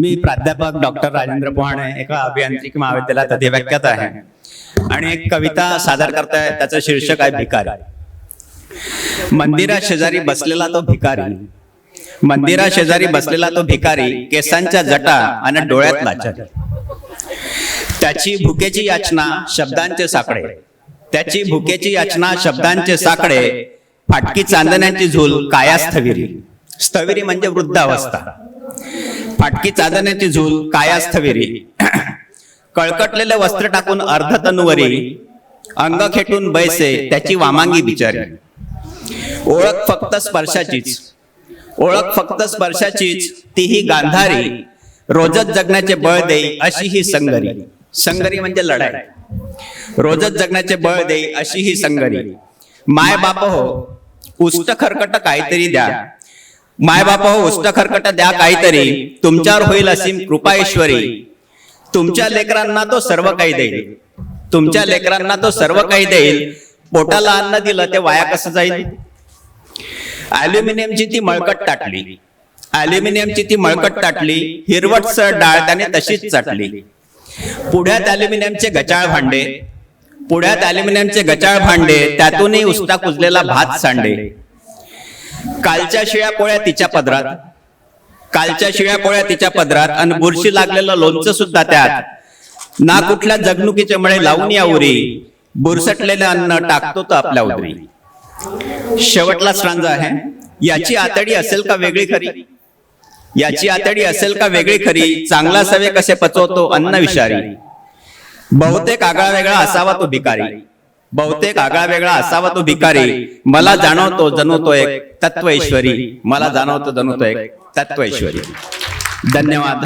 मी प्राध्यापक डॉक्टर राजेंद्र पोहाणे एका अभियांत्रिकी महाविद्यालयात अधिव्याख्यात आहे. आणि एक कविता सादर करताय त्याचं शीर्षक आहे भिकारी. मंदिरा शेजारी बसलेला तो भिकारी. मंदिरा शेजारी बसलेला तो भिकारी केसांच्या जटा आणि डोळ्यात लाचारी. त्याची भुकेची याचना शब्दांचे साकडे. त्याची भुकेची याचना शब्दांचे साकडे. फाटकी चांदण्याची झूल काया स्थविरी स्थविरी म्हणजे वृद्धावस्था. फाटकी चादण्याची झूल काया कळकटलेलं कळकटलेले वस्त्र टाकून अर्ध तनुवरी अंग खेटून बैसे त्याची वामांगी बिचारी. ओळख फक्त स्पर्शाचीच. ओळख फक्त स्पर्शाचीच तीही गांधारी रोजच जगण्याचे बळ देई अशी ही संगरी. संगरी म्हणजे लढाई. रोजच जगण्याचे बळ देई अशी ही संगरी. माय बाप हो उष्ट खरकट काहीतरी द्या. माय बाप हो उष्ट खरकट द्या काहीतरी. तुमच्यावर होईल असीम कृपा ईश्वरी. तुमच्या लेकरांना तो सर्व काही देईल. तुमच्या लेकरांना तो सर्व काही देईल. पोटाला अन्न दिलं ते वाया कसं जाईल? अल्युमिनियमची ती मळकट टाटली अल्युमिनियमची ती मळकट टाटली हिरवटसर डाळ त्याने तशीच चाटली. पुढ्यात अल्युमिनियमचे गचाळ भांडे. पुढ्यात अल्युमिनियमचे गचाळ भांडे. त्यातूनही उष्टा कुजलेला भात सांडे. कालच्या शिळ्या पोळ्या तिच्या पदरात. कालच्या शिळ्या पोळ्या तिच्या पदरात आणि बुरशी लागलेलं लोणचं सुद्धा त्यात. ना कुठल्या जगणुकीचे मळे लावून या उरी. बुरसटलेलं अन्न टाकतो तो आपल्या उदरी. शेवटला श्रांज आहे. याची आतडी असेल का वेगळी खरी? याची आतडी असेल का वेगळी खरी? चांगला सवे कसे पचवतो? अन्न विषारी. बहुतेक आगळा वेगळा असावा तो भिकारी. बहुतेक आगळा वेगळा असावा तो भिकारी. मला जाणवतो जणू तो एक तत्व ईश्वरी मला जाणवतो जणू तो एक तत्व ईश्वरी धन्यवाद.